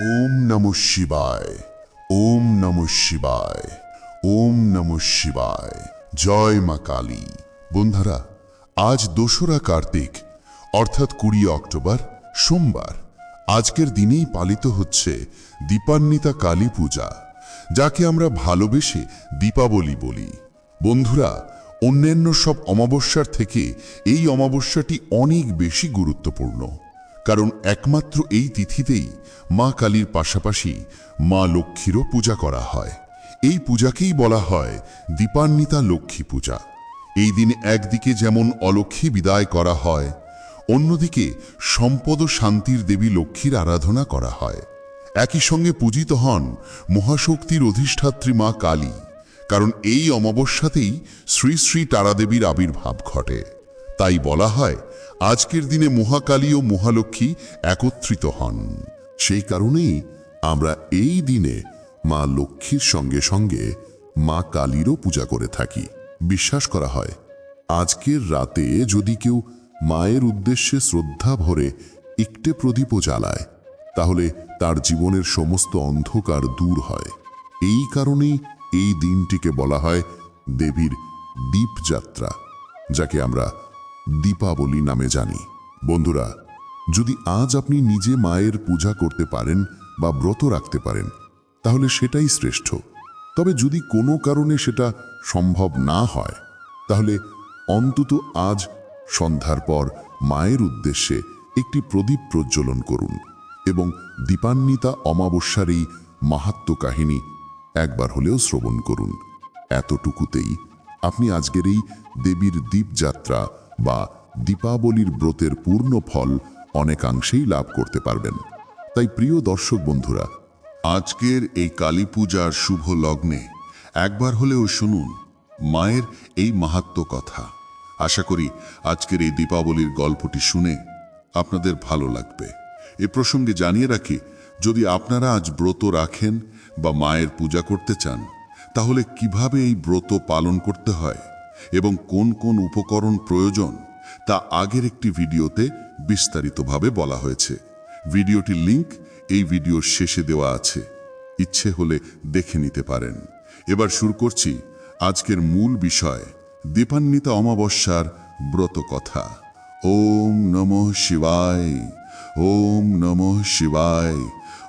ওম নম শিবায়, ওম নম শিবায়, ওম নম শিবায়। জয় মা কালী। বন্ধুরা, আজ দোসরা কার্তিক, অর্থাৎ কুড়ি অক্টোবর, সোমবার। আজকের দিনেই পালিত হচ্ছে দীপান্বিতা কালী পূজা, যাকে আমরা ভালোবেসে দীপাবলি বলি। বন্ধুরা, অন্যান্য সব অমাবস্যার থেকে এই অমাবস্যাটি অনেক বেশি গুরুত্বপূর্ণ। কারণ একমাত্র এই তিথিতেই মা কালীর পাশাপাশি মা লক্ষ্মীরও পূজা করা হয়। এই পূজাকেই বলা হয় দীপান্বিতা লক্ষ্মী পূজা। এই দিন একদিকে যেমন অলক্ষ্মী বিদায় করা হয়, অন্যদিকে সম্পদ ও শান্তির দেবী লক্ষ্মীর আরাধনা করা হয়। একই সঙ্গে পূজিত হন মহাশক্তির অধিষ্ঠাত্রী মা কালী, কারণ এই অমাবস্যাতেই শ্রী শ্রী তারাদেবীর আবির্ভাব ঘটে। তাই বলা হয় আজকের দিনে মহাকালী ও মহালক্ষ্মী একত্রিত হন। সেই কারণেই আমরা এই দিনে মা লক্ষ্মীর সঙ্গে সঙ্গে মা কালীরও পূজা করে থাকি। বিশ্বাস করা হয়, আজকের রাতে যদি কেউ মায়ের উদ্দেশ্যে শ্রদ্ধা ভরে একটে প্রদীপও জ্বালায়, তাহলে তার জীবনের সমস্ত অন্ধকার দূর হয়। এই কারণেই এই দিনটিকে বলা হয় দেবীর দীপযাত্রা, যাকে আমরা দীপাবলি নামে জানি। বন্ধুরা, যদি আজ আপনি নিজে মায়ের পূজা করতে পারেন বা ব্রত রাখতে পারেন, তাহলে সেটাই শ্রেষ্ঠ। তবে যদি কোনো কারণে সেটা সম্ভব না হয়, তাহলে অন্তত আজ সন্ধ্যার পর মায়ের উদ্দেশ্যে একটি প্রদীপ প্রজ্বলন করুন এবং দীপান্বিতা অমাবস্যার এই মাহাত্ম কাহিনী একবার হলেও শ্রবণ করুন। এতটুকুতেই আপনি আজকের এই দেবীর দীপযাত্রা বা দীপাবলির ব্রতের পূর্ণ ফল অনেকাংশেই লাভ করতে পারবেন। তাই প্রিয় দর্শক বন্ধুরা, আজকের এই কালী পূজার শুভ লগ্নে একবার হলেও শুনুন মায়ের এই মাহাত্ম কথা। আশা করি আজকের এই দীপাবলির গল্পটি শুনে আপনাদের ভালো লাগবে। এ প্রসঙ্গে জানিয়ে রাখি, যদি আপনারা আজ ব্রত রাখেন বা মায়ের পূজা করতে চান, তাহলে কীভাবে এই ব্রত পালন করতে হয়? এবং কোন কোন উপকরণ প্রয়োজন তা আগের একটি ভিডিওতে বিস্তারিতভাবে বলা হয়েছে। ভিডিওটির লিংক এই ভিডিওর শেষে দেওয়া আছে। ইচ্ছে হলে দেখে নিতে পারেন। এবার শুরু করছি আজকের মূল বিষয়, দীপান্বিতা অমাবস্যার ব্রত কথা। ওম নমঃ শিবায়, ওম নমঃ শিবায়,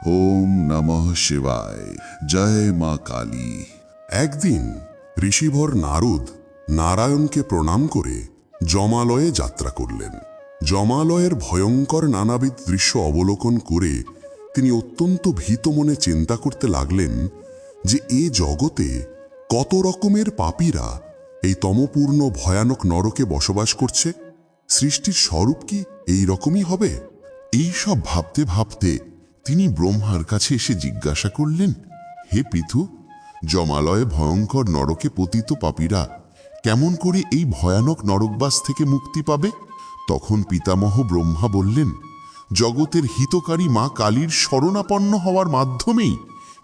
ওম নমঃ শিবায়। জয় মা কালী। একদিন ঋষিভর নারদ নারায়ণকে প্রণাম করে জমালয়ে যাত্রা করলেন। জমালয়ের ভয়ঙ্কর নানাবিধ দৃশ্য অবলোকন করে তিনি অত্যন্ত ভীত মনে চিন্তা করতে লাগলেন যে এ জগতে কত রকমের পাপীরা এই তমপূর্ণ ভয়ানক নরকে বসবাস করছে? সৃষ্টির স্বরূপ কি এই রকমই হবে? এই সব ভাবতে ভাবতে তিনি ব্রহ্মার কাছে এসে জিজ্ঞাসা করলেন, হে পৃথু, জমালয়ে ভয়ঙ্কর নরকে পতিত পাপীরা কেমন করে এই ভয়ানক নরকবাস থেকে মুক্তি পাবে? তখন পিতামহ ব্রহ্মা বললেন, জগতের হিতকারী মা কালীর শরণাপন্ন হওয়ার মাধ্যমেই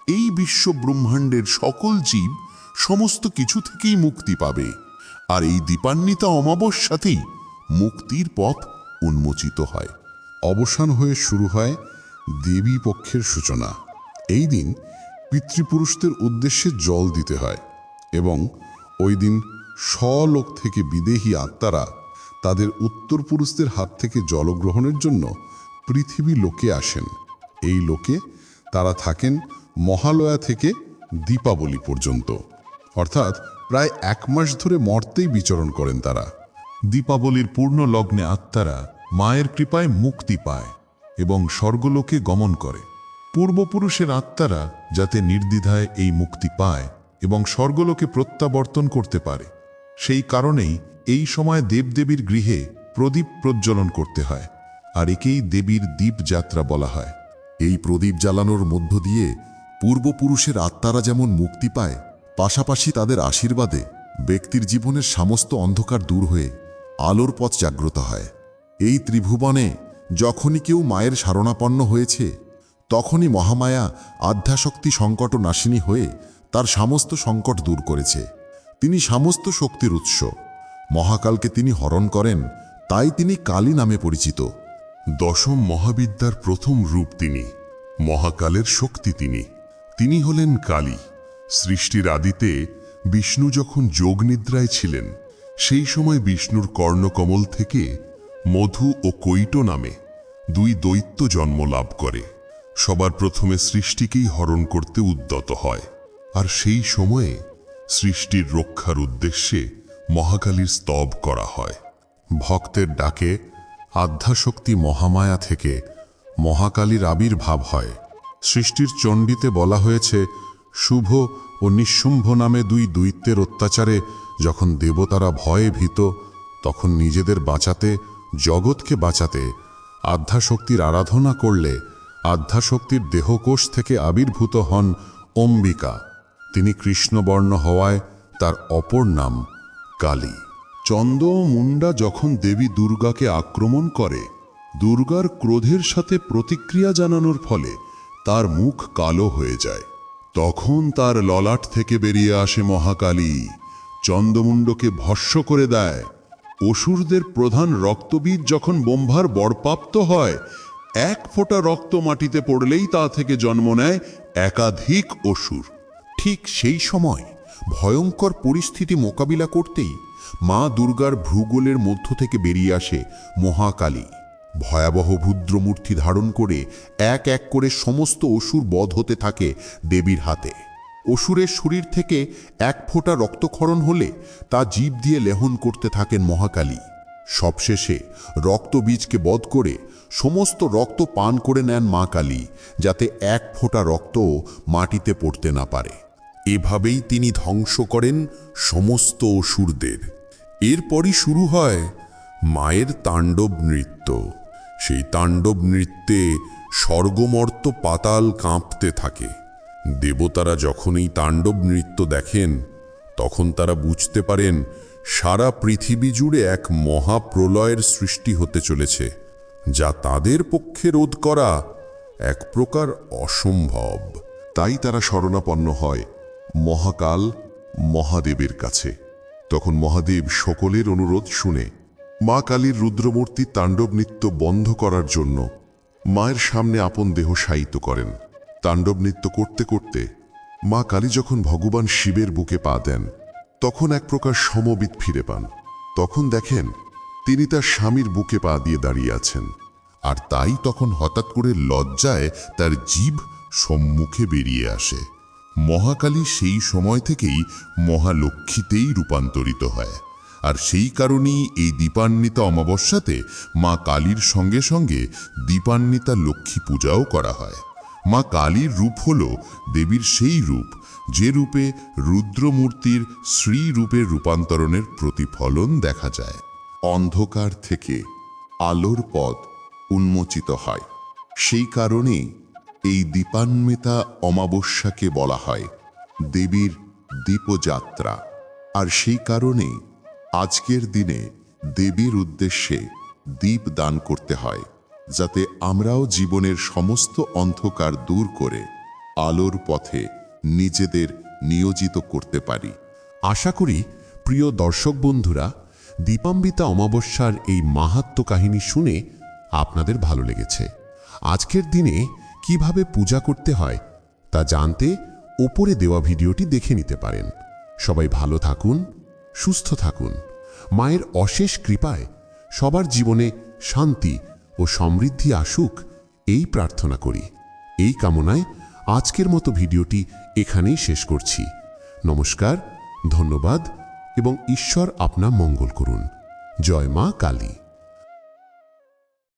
এই বিশ্ব ব্রহ্মাণ্ডের সকল জীব সমস্ত কিছু থেকেই মুক্তি পাবে। আর এই দীপান্বিতা অমাবস্যাতেই মুক্তির পথ উন্মোচিত হয়। অবসান হয়ে শুরু হয় দেবী পক্ষের সূচনা। এই দিন পিতৃপুরুষদের উদ্দেশ্যে জল দিতে হয় এবং ওই দিন স্বলোক থেকে বিদেহী আত্মারা তাদের উত্তরপুরুষদের হাত থেকে জলগ্রহণের জন্য পৃথিবী লোকে আসেন। এই লোকে তারা থাকেন মহালয়া থেকে দীপাবলি পর্যন্ত। অর্থাৎ প্রায় এক মাস ধরে মর্তেই বিচরণ করেন তারা। দীপাবলির পূর্ণ লগ্নে আত্মারা মায়ের কৃপায় মুক্তি পায় এবং স্বর্গলোকে গমন করে। পূর্বপুরুষের আত্মারা যাতে নির্দ্বিধায় এই মুক্তি পায় এবং স্বর্গলোকে প্রত্যাবর্তন করতে পারে। সেই কারণেই এই সময় দেবদেবীর গৃহে প্রদীপ প্রজ্বলন করতে হয়, আর একেই দেবীর দীপ যাত্রা বলা হয়। এই প্রদীপ জ্বালানোর মধ্য দিয়ে পূর্বপুরুষের আত্মারা যেমন মুক্তি পায়, পাশাপাশি তাদের আশীর্বাদে ব্যক্তির জীবনের সমস্ত অন্ধকার দূর হয়ে আলোর পথ জাগ্রত হয়। এই ত্রিভুবনে যখনই কেউ মায়ের সারণাপন্ন হয়েছে, তখনই মহামায়া আধ্যাশক্তি সংকট নাশিনী হয়ে তার সমস্ত সংকট দূর করেছে। তিনি সমস্ত শক্তির উৎস। মহাকালকে তিনি হরণ করেন, তাই তিনি কালী নামে পরিচিত। দশম মহাবিদ্যার প্রথম রূপ তিনি, মহাকালের শক্তি তিনি। তিনি হলেন কালী। সৃষ্টির আদিতে বিষ্ণু যখন যোগনিদ্রায় ছিলেন, সেই সময় বিষ্ণুর কর্ণকমল থেকে মধু ও কৈট নামে দুই দৈত্য জন্ম লাভ করে। সবার প্রথমে সৃষ্টিকেই হরণ করতে উদ্যত হয়। আর সেই সময়ে সৃষ্টির রক্ষার উদ্দেশ্যে মহাকালীর স্তব করা হয়। ভক্তের ডাকে আধ্যাশক্তি মহামায়া থেকে মহাকালীর আবির্ভাব হয়। সৃষ্টির চণ্ডীতে বলা হয়েছে, শুভ ও নিঃশুম্ভ নামে দুই দৈত্যের অত্যাচারে যখন দেবতারা ভয়ে ভীত, তখন নিজেদের বাঁচাতে, জগৎকে বাঁচাতে আধ্যাশক্তির আরাধনা করলে আধ্যাশক্তির দেহকোষ থেকে আবির্ভূত হন অম্বিকা। তিনি কৃষ্ণবর্ণ হওয়ায় তার অপর নাম কালী। চন্দ মুন্ডা যখন দেবী দুর্গাকে আক্রমণ করে, দুর্গার ক্রোধের সাথে প্রতিক্রিয়া জানানোর ফলে তার মুখ কালো হয়ে যায়। তখন তার ললাট থেকে বেরিয়ে আসে মহাকালী। চন্দ্রমুণ্ডকে ভস্য করে দেয়। অসুরদের প্রধান রক্তবীজ যখন বোম্ভার বরপ্রাপ্ত হয়, এক ফোঁটা রক্ত মাটিতে পড়লেই তা থেকে জন্ম নেয় একাধিক অসুর। ঠিক সেই সময় ভয়ঙ্কর পরিস্থিতি মোকাবিলা করতেই মা দুর্গার ভ্রুগোলের মধ্য থেকে বেরিয়ে আসে মহাকালী। ভয়াবহ ভূদ্রমূর্তি ধারণ করে এক এক করে সমস্ত অসুর বধ হতে থাকে দেবীর হাতে। অসুরের শরীর থেকে এক ফোঁটা রক্তক্ষরণ হলে তা জীব দিয়ে লেহন করতে থাকেন মহাকালী। সবশেষে রক্তবীজকে বধ করে সমস্ত রক্ত পান করে নেন মা কালী, যাতে এক ফোঁটা রক্তও মাটিতে পড়তে না পারে। এভাবেই তিনি ধ্বংস করেন সমস্ত অসুরদের। এরপরই শুরু হয় মায়ের তাণ্ডব নৃত্য। সেই তাণ্ডব নৃত্যে স্বর্গমর্ত পাতাল কাঁপতে থাকে। দেবতারা যখন এই তাণ্ডব নৃত্য দেখেন, তখন তারা বুঝতে পারেন সারা পৃথিবী জুড়ে এক মহাপ্রলয়ের সৃষ্টি হতে চলেছে, যা তাদের পক্ষে রোধ করা এক প্রকার অসম্ভব। তাই তারা শরণাপন্ন হয়। মহাকাল মহাদেবের কাছে। তখন মহাদেব সকলের অনুরোধ শুনে মা কালীর রুদ্রমূর্তি তাণ্ডব নৃত্য বন্ধ করার জন্য মায়ের সামনে আপন দেহ শায়িত করেন। তাণ্ডব নৃত্য করতে করতে মা কালী যখন ভগবান শিবের বুকে পা দেন, তখন এক প্রকার সমবিত ফিরে পান। তখন দেখেন তিনি তার স্বামীর বুকে পা দিয়ে দাঁড়িয়ে আছেন। আর তাই তখন হঠাৎ করে লজ্জায় তার জীব সম্মুখে বেরিয়ে আসে। মহাকালী সেই সময় থেকেই মহালক্ষ্মীতেই রূপান্তরিত হয়। আর সেই কারণেই এই দীপান্বিতা অমাবস্যাতে মা কালীর সঙ্গে সঙ্গে দীপান্বিতা লক্ষ্মী পূজাও করা হয়। মা কালীর রূপ হল দেবীর সেই রূপ, যে রূপে রুদ্রমূর্তির শ্রী রূপের রূপান্তরণের প্রতিফলন দেখা যায়। অন্ধকার থেকে আলোর পথ উন্মোচিত হয়। সেই কারণেই এই দীপান্বিতা অমাবস্যাকে বলা হয়, দেবীর দীপযাত্রা। আর সেই কারণেই আজকের দিনে দেবীর উদ্দেশ্যে দীপ দান করতে হয়, যাতে আমরাও জীবনের সমস্ত অন্ধকার দূর করে আলোর পথে নিজেদের নিয়োজিত করতে পারি। আশা করি, প্রিয় দর্শক বন্ধুরা দীপাম্বিতা অমাবস্যার এই মাহাত্ম কাহিনী শুনে আপনাদের ভালো লেগেছে। আজকের দিনে কীভাবে পূজা করতে হয় তা জানতে ওপরে দেওয়া ভিডিওটি দেখে নিতে পারেন। সবাই ভালো থাকুন, সুস্থ থাকুন। মায়ের অশেষ কৃপায় সবার জীবনে শান্তি ও সমৃদ্ধি আসুক এই প্রার্থনা করি। এই কামনায় আজকের মতো ভিডিওটি এখানেই শেষ করছি। নমস্কার, ধন্যবাদ এবং ঈশ্বর আপনা মঙ্গল করুন। জয় মা কালী।